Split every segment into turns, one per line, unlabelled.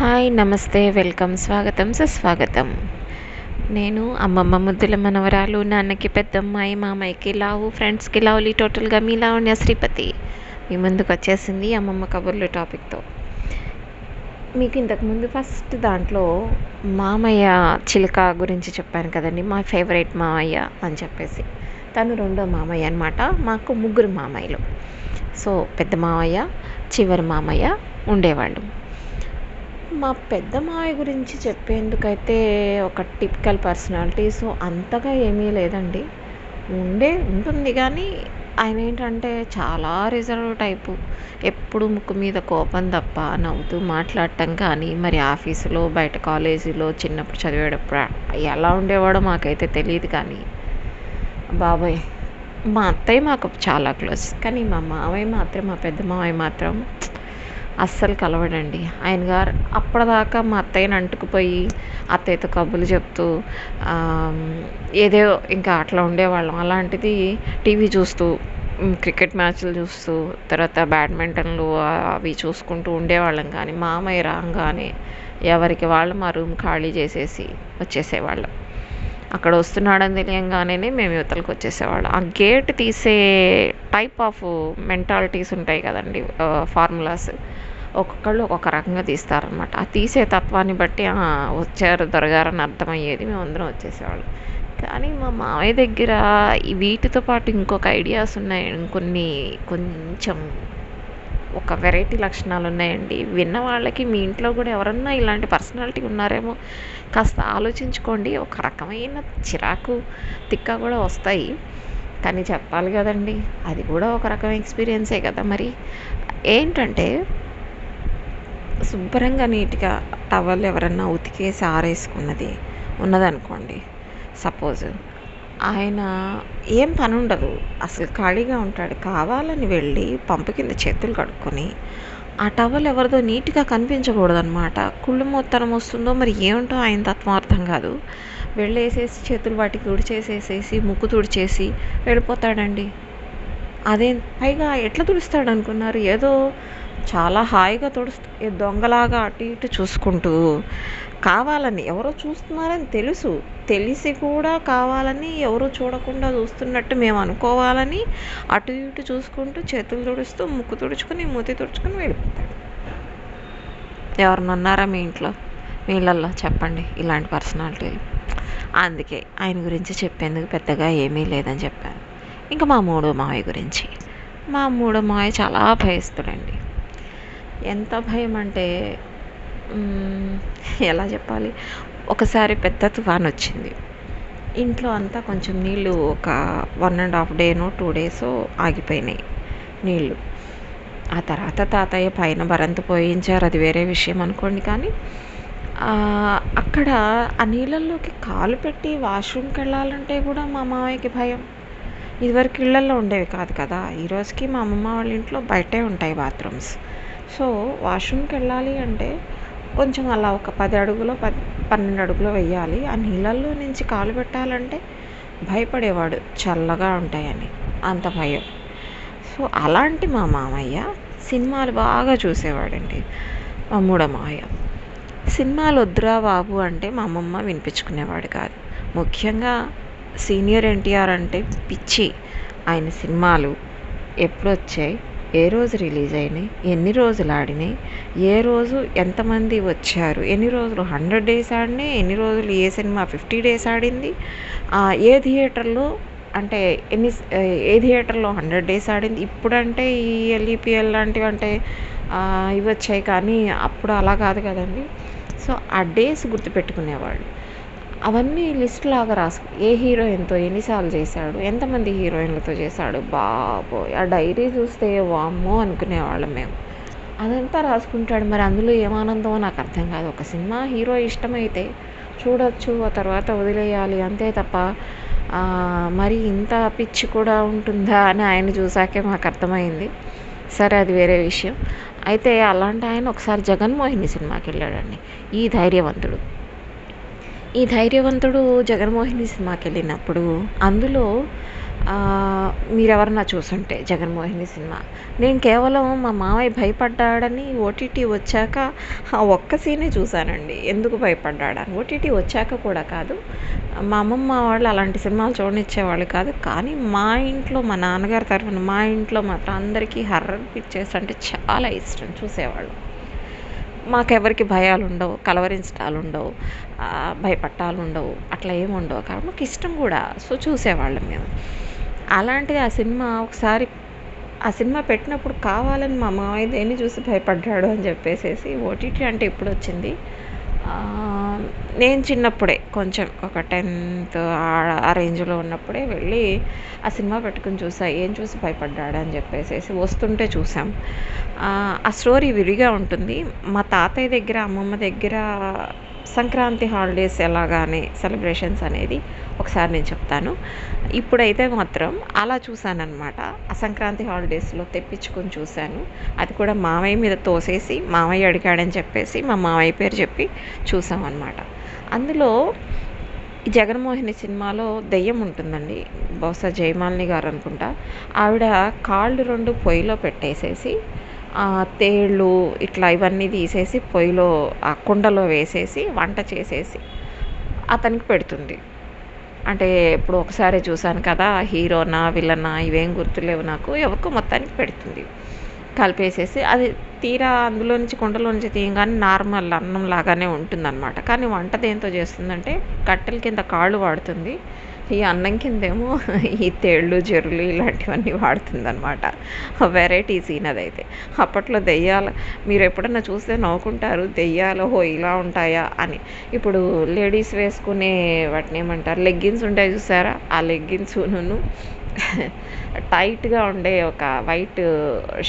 Hi నమస్తే welcome స్వాగతం సుస్వాగతం. నేను అమ్మమ్మ ముద్దుల మనవరాలు నాన్నకి పెద్దమ్మాయి మామయ్యకి లావు ఫ్రెండ్స్కి లావులీ టోటల్గా మీ లావణ్య శ్రీపతి. మీ ముందుకు వచ్చేసింది అమ్మమ్మ కబుర్లు టాపిక్తో. మీకు ఇంతకుముందు ఫస్ట్ దాంట్లో మామయ్య చిలుక గురించి చెప్పాను కదండి మా ఫేవరెట్ మామయ్య అని చెప్పేసి. తను రెండో మామయ్య అనమాట మాకు ముగ్గురు మామయ్యలు. సో పెద్ద మామయ్య చివరి మామయ్య ఉండేవాళ్ళు. మా పెద్ద మావయ్య గురించి చెప్పేందుకైతే ఒక టిపికల్ పర్సనాలిటీ సో అంతగా ఏమీ లేదండి. ఉండే ఉంటుంది కానీ ఆయన ఏంటంటే చాలా రిజర్వ్ టైపు. ఎప్పుడు ముక్కు మీద కోపం తప్ప నవ్వుతూ మాట్లాడటం కానీ మరి ఆఫీసులో బయట కాలేజీలో చిన్నప్పుడు చదివేటప్పుడు ఎలా ఉండేవాడో మాకైతే తెలియదు కానీ. బాబాయ్! మా అత్తయ్య మాకు చాలా క్లోజ్. కానీ మా మావయ్య మాత్రం మా పెద్ద మావయ్య మాత్రం అస్సలు కలవడండి. ఆయన గారు అప్పటిదాకా మా అత్తయ్యని అంటుకుపోయి అత్తయ్యతో కబుర్లు చెప్తూ ఏదో ఇంకా అట్లా ఉండేవాళ్ళం. అలాంటిది టీవీ చూస్తూ క్రికెట్ మ్యాచ్లు చూస్తూ తర్వాత బ్యాడ్మింటన్లు అవి చూసుకుంటూ ఉండేవాళ్ళం. కానీ మామయ్య రాగానే ఎవరికి వాళ్ళు మా రూమ్ ఖాళీ చేసేసి వచ్చేసేవాళ్ళం. అక్కడ వస్తున్నాడని తెలియంగానే మేము యువతలకు వచ్చేసేవాళ్ళం. ఆ గేట్ తీసే టైప్ ఆఫ్ మెంటాలిటీస్ ఉంటాయి కదండి ఫార్ములాస్. ఒక్కొక్కళ్ళు ఒక్కొక్క రకంగా తీస్తారనమాట ఆ తీసే తత్వాన్ని బట్టి వచ్చారు దొరగారని అర్థమయ్యేది మేము అందరం వచ్చేసేవాళ్ళం. కానీ మా మామయ్య దగ్గర వీటితో పాటు ఇంకొక ఐడియాస్ ఉన్నాయి కొన్ని కొంచెం ఒక వెరైటీ లక్షణాలు ఉన్నాయండి. విన్న వాళ్ళకి మీ ఇంట్లో కూడా ఎవరన్నా ఇలాంటి పర్సనాలిటీ ఉన్నారేమో కాస్త ఆలోచించుకోండి. ఒక రకమైన చిరాకు తిక్క కూడా వస్తాయి. కానీ చెప్పాలి కదండి అది కూడా ఒక రకం ఎక్స్పీరియన్సే కదా మరి. ఏంటంటే శుభ్రంగా నీట్గా టవల్ ఎవరన్నా ఉతికేసి ఆరేసుకున్నది ఉన్నదనుకోండి. సపోజ్ ఆయన ఏం పని ఉండదు అసలు ఖాళీగా ఉంటాడు. కావాలని వెళ్ళి పంపు కింద చేతులు కడుక్కొని ఆ టవల్ ఎవరిదో నీట్గా కనిపించకూడదనమాట కుళ్ళు మొత్తనం వస్తుందో మరి ఏమిటో ఆయన తత్వం అర్థం కాదు. వెళ్ళేసేసి చేతులు వాటికి తుడిచేసేసేసి ముక్కు తుడిచేసి వెళ్ళిపోతాడండి. అదే? పైగా ఎట్లా తుడుస్తాడు అనుకున్నారు ఏదో చాలా హాయిగా తుడుస్తూ దొంగలాగా అటు ఇటు చూసుకుంటూ కావాలని ఎవరో చూస్తున్నారని తెలుసు. తెలిసి కూడా కావాలని ఎవరు చూడకుండా చూస్తున్నట్టు మేము అనుకోవాలని అటు ఇటు చూసుకుంటూ చేతులు తుడుస్తూ ముక్కు తుడుచుకొని మూతి తుడుచుకుని వెళ్ళిపోతాడు. ఎవరన్నా ఉన్నారా మీ ఇంట్లో? వీళ్ళల్లో చెప్పండి ఇలాంటి పర్సనాలిటీలు అందుకే ఆయన గురించి చెప్పేందుకు పెద్దగా ఏమీ లేదని చెప్పాను ఇంకా మా మూడో మావయ్య గురించి. మా మూడో మావయ్య చాలా భయస్తుడండి ఎంత భయం అంటే ఎలా చెప్పాలి? ఒకసారి పెద్ద తుఫాన్ వచ్చింది ఇంట్లో అంతా కొంచెం నీళ్ళు ఒక వన్ అండ్ హాఫ్ డేనో టూ డేస్ ఆగిపోయినాయి నీళ్ళు. ఆ తర్వాత తాతయ్య పైన బరంత పోయించారు అది వేరే విషయం అనుకోండి కానీ అక్కడ ఆ నీళ్ళల్లోకి కాలు పెట్టి వాష్రూమ్కి వెళ్ళాలంటే కూడా మా మామయ్యకి భయం. ఇదివరకు ఇళ్ళల్లో ఉండేవి కాదు కదా ఈరోజుకి మా అమ్మమ్మ వాళ్ళ ఇంట్లో బయటే ఉంటాయి బాత్రూమ్స్. సో వాష్రూమ్కి వెళ్ళాలి అంటే కొంచెం అలా ఒక పది అడుగులో పది పన్నెండు అడుగులో వెయ్యాలి. ఆ నీళ్ళల్లో నుంచి కాలు పెట్టాలంటే భయపడేవాడు చల్లగా ఉంటాయని అంత భయం. సో అలాంటి మా మామయ్య సినిమాలు బాగా చూసేవాడండి. మా మామయ్య. సినిమాలు వద్దురా బాబు అంటే మా అమ్మమ్మ వినిపించుకునేవాడు కాదు. ముఖ్యంగా సీనియర్ ఎన్టీఆర్ అంటే పిచ్చి. ఆయన సినిమాలు ఎప్పుడు వచ్చాయి ఏ రోజు రిలీజ్ అయినాయి? ఎన్ని రోజులు ఆడినాయి? ఏ రోజు ఎంతమంది వచ్చారు? ఎన్ని రోజులు? హండ్రెడ్ డేస్ ఆడినాయి ఎన్ని రోజులు? ఏ సినిమా ఫిఫ్టీ డేస్ ఆడింది? ఏ థియేటర్లో? అంటే ఎన్ని ఏ థియేటర్లో హండ్రెడ్ డేస్ ఆడింది? ఇప్పుడంటే ఈ ఎల్ఈపిఎల్ లాంటివి అంటే ఇవి వచ్చాయి కానీ అప్పుడు అలా కాదు కదండి. సో ఆ డేస్ గుర్తుపెట్టుకునేవాళ్ళు. అవన్నీ లిస్ట్ లాగా రాసు ఏ హీరోయిన్తో ఎన్నిసార్లు చేశాడు ఎంతమంది హీరోయిన్లతో చేశాడు? బాబోయ్! ఆ డైరీ చూస్తే వామ్మో! అనుకునేవాళ్ళం మేము. అదంతా రాసుకుంటాడు. మరి అందులో ఏమానందమో నాకు అర్థం కాదు. ఒక సినిమా హీరో ఇష్టమైతే చూడొచ్చు ఆ తర్వాత వదిలేయాలి. అంతే తప్ప మరి ఇంత పిచ్చి కూడా ఉంటుందా అని ఆయన చూసాకే మాకు అర్థమైంది. సరే అది వేరే విషయం. అయితే అలాంటి ఆయన ఒకసారి జగన్మోహిని సినిమాకి వెళ్ళాడండి ఈ ధైర్యవంతుడు. ఈ ధైర్యవంతుడు జగన్మోహిని సినిమాకి వెళ్ళినప్పుడు అందులో మీరెవరన్నా చూసుంటే జగన్మోహిని సినిమా నేను కేవలం మా మావయ్య భయపడ్డాడని ఓటీటీ వచ్చాక ఆ ఒక్క సీనే చూశానండి. ఎందుకు భయపడ్డాడని? ఓటీటీ వచ్చాక కూడా కాదు మా అమ్మమ్మ వాళ్ళు అలాంటి సినిమాలు చూడనిచ్చేవాళ్ళు కాదు కానీ మా ఇంట్లో మా నాన్నగారి తరఫున మా ఇంట్లో మాత్రం అందరికీ హర్రర్ పిక్చర్స్ అంటే చాలా ఇష్టం చూసేవాళ్ళు. మాకెవరికి భయాలు ఉండవు కలవరించటాలు ఉండవు భయపట్టాలు ఉండవు అట్లా ఏమి ఉండవు కాబట్టి మాకు ఇష్టం కూడా. సో చూసేవాళ్ళం మేము. అలాంటిది ఆ సినిమా ఒకసారి ఆ సినిమా పెట్టినప్పుడు కావాలని మా మామయ్య దేన్ని చూసి భయపడ్డాడు అని చెప్పేసేసి ఓటీటీ అంటే ఇప్పుడు వచ్చింది నేను చిన్నప్పుడే కొంచెం ఒక టెన్త్ ఆ రేంజ్లో ఉన్నప్పుడే వెళ్ళి ఆ సినిమా పెట్టుకుని చూసా. ఏం చూసి భయపడ్డాడు అని చెప్పేసేసి వస్తుంటే చూసాం. ఆ స్టోరీ విడిగా ఉంటుంది. మా తాతయ్య దగ్గర అమ్మమ్మ దగ్గర సంక్రాంతి హాలిడేస్ ఎలాగానే సెలబ్రేషన్స్ అనేది ఒకసారి నేను చెప్తాను. ఇప్పుడైతే మాత్రం అలా చూశానమాట ఆ సంక్రాంతి హాలిడేస్లో తెప్పించుకొని చూశాను. అది కూడా మామయ్య మీద తోసేసి మామయ్య అడిగాడని చెప్పేసి మా మామయ్య పేరు చెప్పి చూసామన్నమాట. అందులో ఈ జగన్మోహిని సినిమాలో దెయ్యం ఉంటుందండి. బహుశా జయమాలిని గారు అనుకుంటా. ఆవిడ కాళ్ళు రెండు పొయ్యిలో పెట్టేసేసి తేళ్ళు ఇట్లా ఇవన్నీ తీసేసి పొయ్యిలో ఆ కుండలో వేసేసి వంట చేసేసి అతనికి పెడుతుంది. అంటే ఇప్పుడు ఒకసారి చూశాను కదా హీరోనా విలనా ఇవేం గుర్తులేవు నాకు. ఎవరికో మొత్తానికి పెడుతుంది. కలిపేసేసి అది తీరా అందులో నుంచి కుండలో నుంచి తీయగానే నార్మల్ అన్నం లాగానే ఉంటుందన్నమాట. కానీ వంట దేంతో చేస్తుందంటే కట్టెల కింద కాళ్ళు వాడుతుంది. ఈ అన్నం కిందేమో ఈ తేళ్ళు జరులు ఇలాంటివన్నీ వాడుతుందనమాట వెరైటీ సీన్ అదైతే. అప్పట్లో దెయ్యాలు మీరు ఎప్పుడన్నా చూస్తే నవ్వుకుంటారు దెయ్యాలు హో ఇలా ఉంటాయా? అని. ఇప్పుడు లేడీస్ వేసుకునే వాటిని ఏమంటారు? లెగ్గిన్స్ ఉంటాయి చూసారా? ఆ లెగ్గిన్స్ను టైట్గా ఉండే ఒక వైట్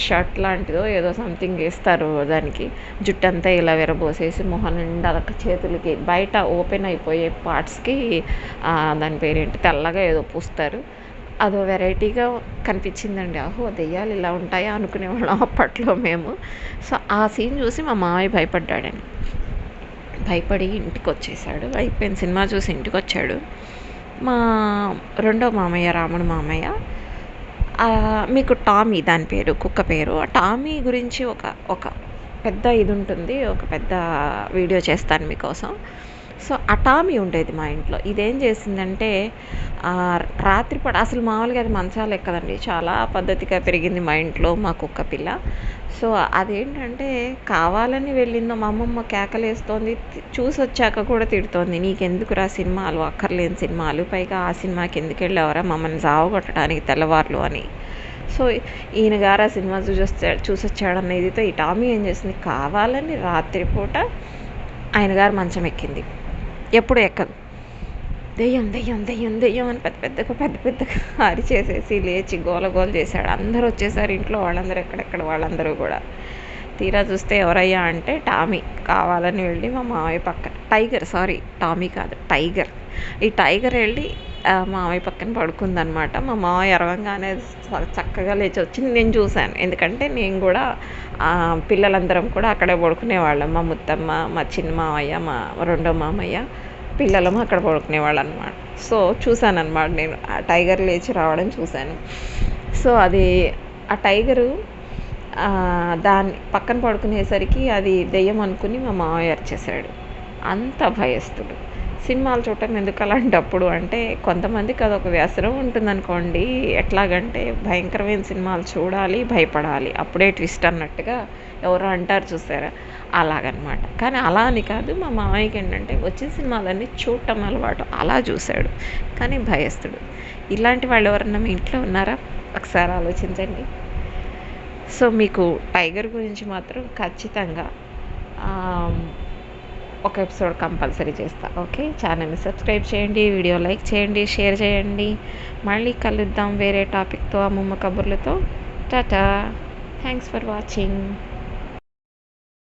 షర్ట్ లాంటిదో ఏదో సంథింగ్ వేస్తారు దానికి. జుట్టంతా ఇలా విరబోసేసి మొహం నిండా అదొక చేతులకి బయట ఓపెన్ అయిపోయే పార్ట్స్కి దాని పేరేంటి తెల్లగా ఏదో పూస్తారు. అదో వెరైటీగా కనిపించిందండి. అహో దెయ్యాలు ఇలా ఉంటాయా అనుకునేవాళ్ళం అప్పట్లో మేము. సో ఆ సీన్ చూసి మా మామయ్య భయపడ్డాడని భయపడి ఇంటికి వచ్చేసాడు అయిపోయిన సినిమా చూసి ఇంటికి వచ్చాడు మా రెండో మామయ్య రాముడు మామయ్య. మీకు టామీ దాని పేరు కుక్క పేరు. ఆ టామీ గురించి ఒక ఒక పెద్ద ఇది ఉంటుంది. ఒక పెద్ద వీడియో చేస్తాను మీకోసం. సో అటామీ ఉండేది మా ఇంట్లో. ఇదేం చేసిందంటే రాత్రిపూట అసలు మామూలుగా అది మంచాలు ఎక్కదండి చాలా పద్ధతిగా పెరిగింది మా ఇంట్లో మా కుక్క పిల్ల. సో అదేంటంటే కావాలని వెళ్ళిందో మా అమ్మమ్మ కేకలేస్తోంది చూసి వచ్చాక కూడా తిడుతోంది నీకెందుకురా సినిమాలు? అక్కర్లేని సినిమాలు. పైగా ఆ సినిమాకి ఎందుకు వెళ్ళావరా? మమ్మల్ని కొట్టడానికి తెల్లవారులు అని. సో ఈయన గారు ఆ సినిమా చూసొచ్చాడు చూసొచ్చాడన్న ఇదితో ఈ టామీ ఏం చేసింది? కావాలని రాత్రిపూట ఆయన గారు మంచం ఎక్కింది. ఎప్పుడు ఎక్కదు. దెయ్యం దెయ్యం దెయ్యం దెయ్యం అని పెద్ద పెద్దగా పెద్ద పెద్దగా అరిచేసేసి లేచి గోల గోల చేశాడు. అందరూ వచ్చేసారు ఇంట్లో వాళ్ళందరూ ఎక్కడెక్కడ వాళ్ళందరూ కూడా. తీరా చూస్తే ఎవరయ్యా అంటే టామీ. కావాలని వెళ్ళి మా మామయ్య పక్కన. టైగర్ సారీ టామీ కాదు టైగర్. ఈ టైగర్ వెళ్ళి మా మామయ్య పక్కన పడుకుందనమాట మా మామయ్య ఎరవంగానే చక్కగా లేచి వచ్చింది. నేను చూశాను. ఎందుకంటే నేను కూడా పిల్లలందరం కూడా అక్కడే పడుకునేవాళ్ళం. మా ముత్తమ్మ మా చిన్న మామయ్య మా రెండో మామయ్య. పిల్లలము అక్కడ పడుకునేవాళ్ళు అనమాట సో చూశాను అనమాట నేను. ఆ టైగర్ లేచి రావడం చూశాను. సో అది ఆ టైగరు దాన్ని పక్కన పడుకునేసరికి అది దెయ్యం అనుకుని మా మామయ్య చేశాడు అంత భయస్తుడు సినిమాలు చూడటం ఎందుకు అలాంటప్పుడు అంటే కొంతమందికి అదొక వ్యసనం ఉంటుందనుకోండి. ఎట్లాగంటే భయంకరమైన సినిమాలు చూడాలి భయపడాలి. అప్పుడే ట్విస్ట్ అన్నట్టుగా ఎవరో అంటారు చూసారా? అలాగనమాట. కానీ అలా అని కాదు మా మామయ్యకి ఏంటంటే వచ్చే సినిమాలన్నీ చూడటం అలవాటు. అలా చూశాడు. కానీ భయస్తుడు ఇలాంటి వాళ్ళు ఎవరన్నా మీ ఇంట్లో ఉన్నారా? ఒకసారి ఆలోచించండి. సో మీకు టైగర్ గురించి మాత్రం ఖచ్చితంగా ఒక ఎపిసోడ్ కంపల్సరీ చేస్తా. ఓకే? ఛానల్ని సబ్స్క్రైబ్ చేయండి వీడియో లైక్ చేయండి షేర్ చేయండి. మళ్ళీ కలుద్దాం వేరే టాపిక్తో అమ్మమ్మ కబుర్లతో. టాటా! Thanks for watching.